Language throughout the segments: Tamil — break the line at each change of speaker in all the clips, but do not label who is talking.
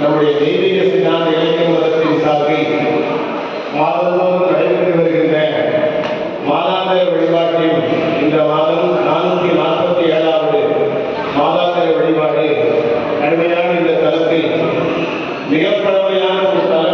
நம்முடைய தெய்வீக சித்தாந்த இலக்கிய மதத்தின் சார்பில் மாதந்தோறும் மாதாந்திர வழிபாட்டில் இந்த மாதம் நானூற்றி நாற்பத்தி ஏழாவது மாதாந்திர வழிபாடு கடுமையான இந்த தளத்தில் ஒரு தளம்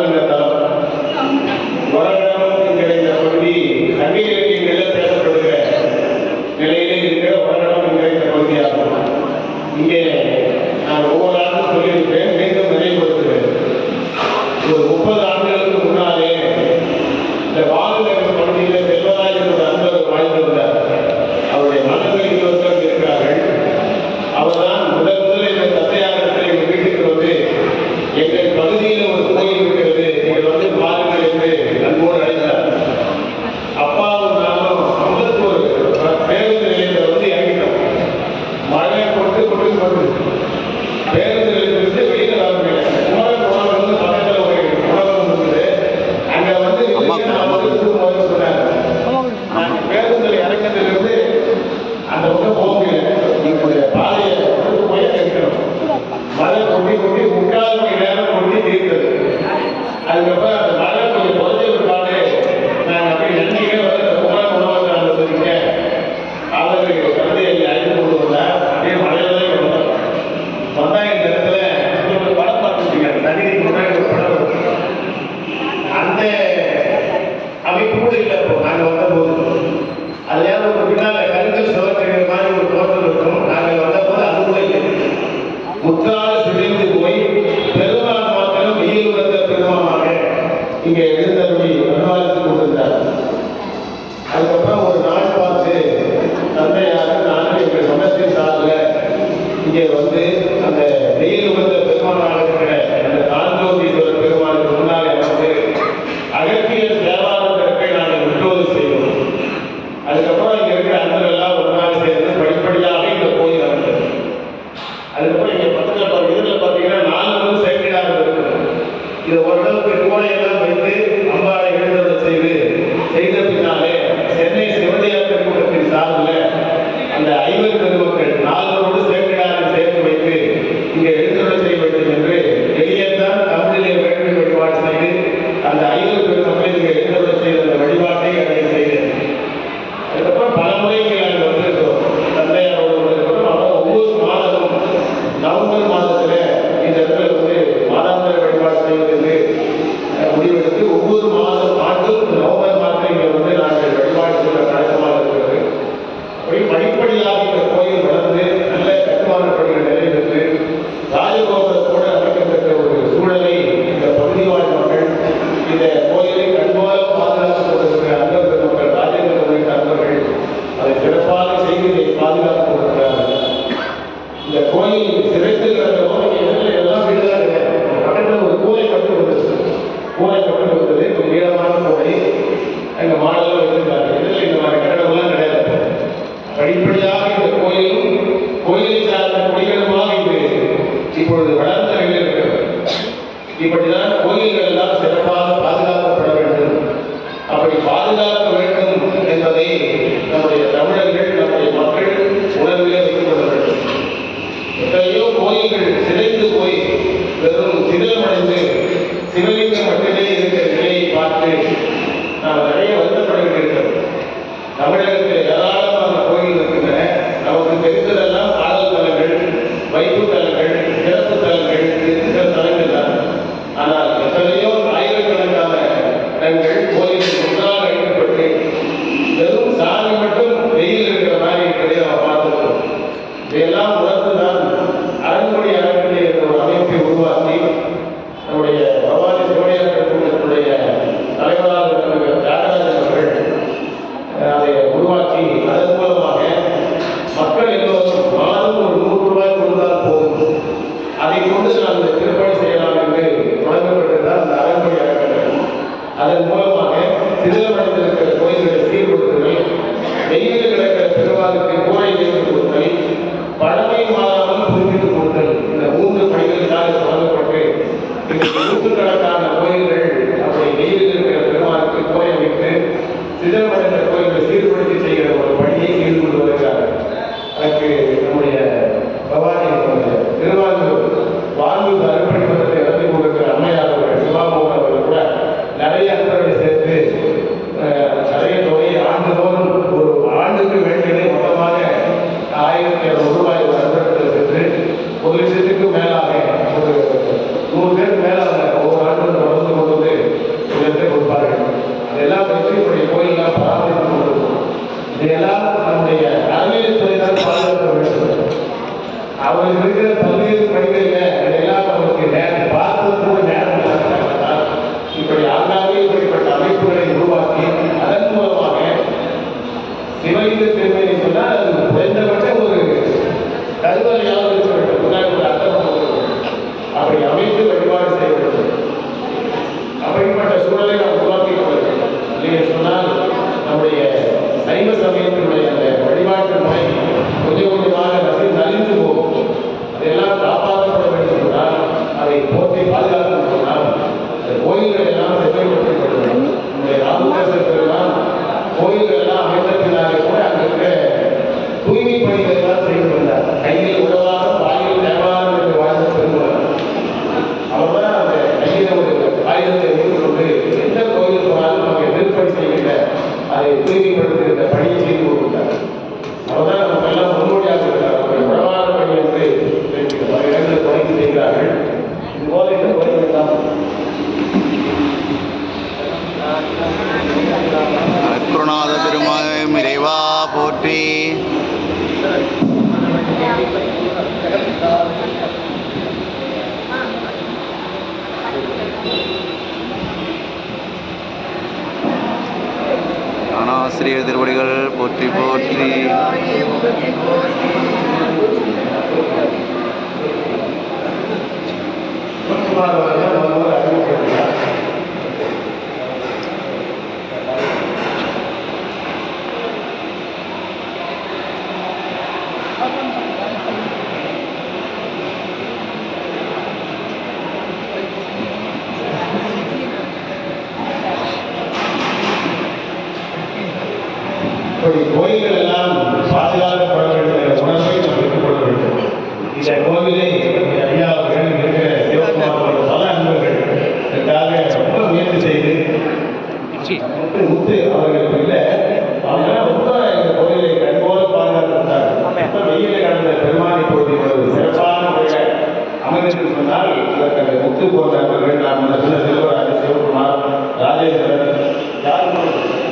grande da tua presença. அதை கொண்டு நாம் இந்த திருப்பணி செய்யலாம் என்று தொடங்கப்பட்டது.
குருநாத பெருமாயம் இறைவா போற்றி. ஆசிரியர் திருவடிகள் போற்றி போற்றி.
இப்படி நோய்கள் எல்லாம் பாதுகாக்கப்பட வேண்டும் என்ற உணர்வை நாம் எடுத்துக்கொள்ள வேண்டும். இந்த கோவிலை ஐயா வேணும் இருக்கிற சிவகுமார் பல அன்பர்கள். இதற்காக ரொம்ப முயற்சி செய்து முத்து முத்து அவர்கள் இல்லை அவங்க ரொம்ப இந்த கோவிலை கண்போல பாதுகாத்திருந்தார்கள் இப்போ வெயிலில் கடந்த பெருமானை போது ஒரு சிறப்பான முறையில் அமைந்திருக்கு சொன்னால் இதற்கு முத்து போன்ற நான் சொன்ன செல்வராஜ சிவகுமார் ராஜேந்திரன் யாரும்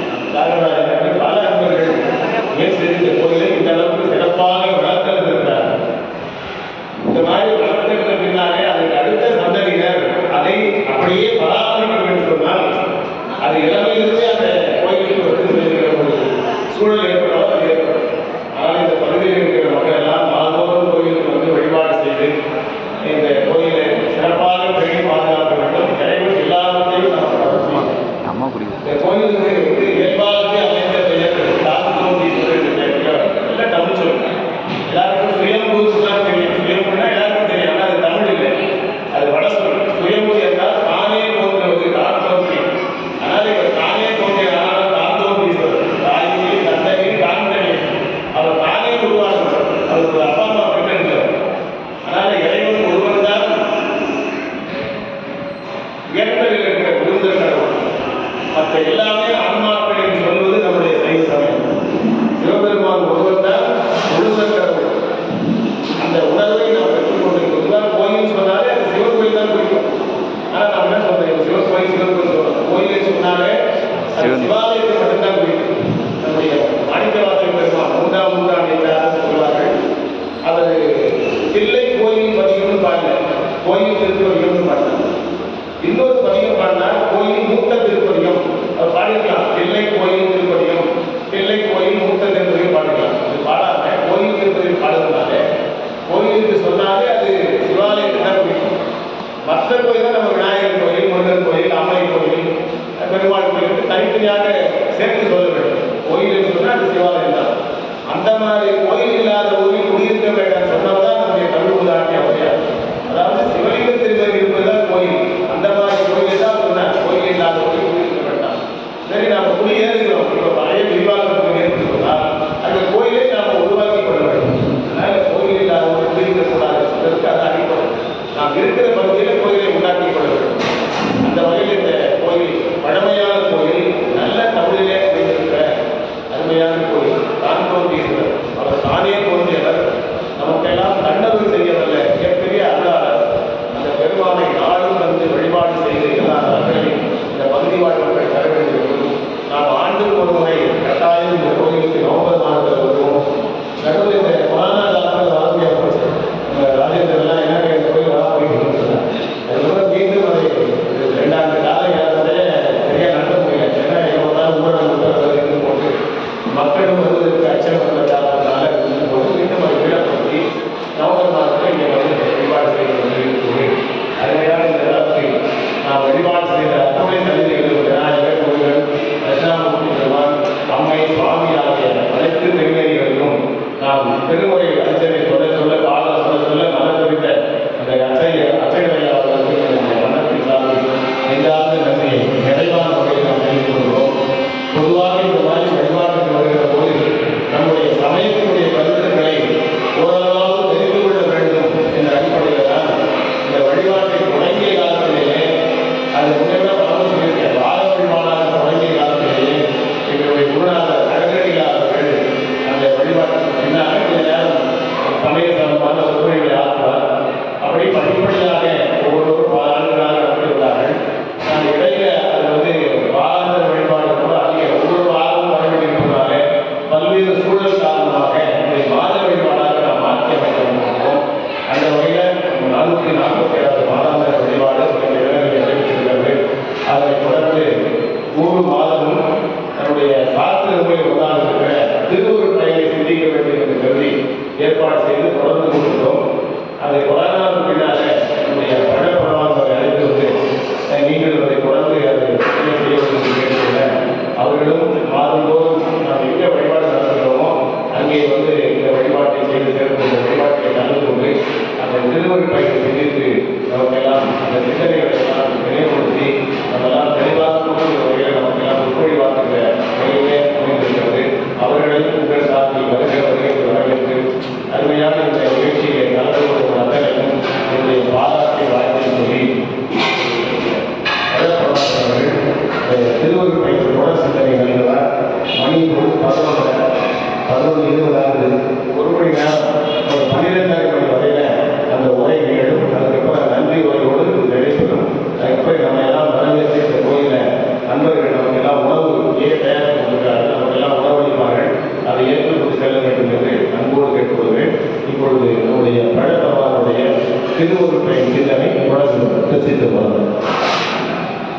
பதினொன்று இருபதாவது ஒரு மணி நேரம் ஒரு பன்னிரெண்டரை arriba,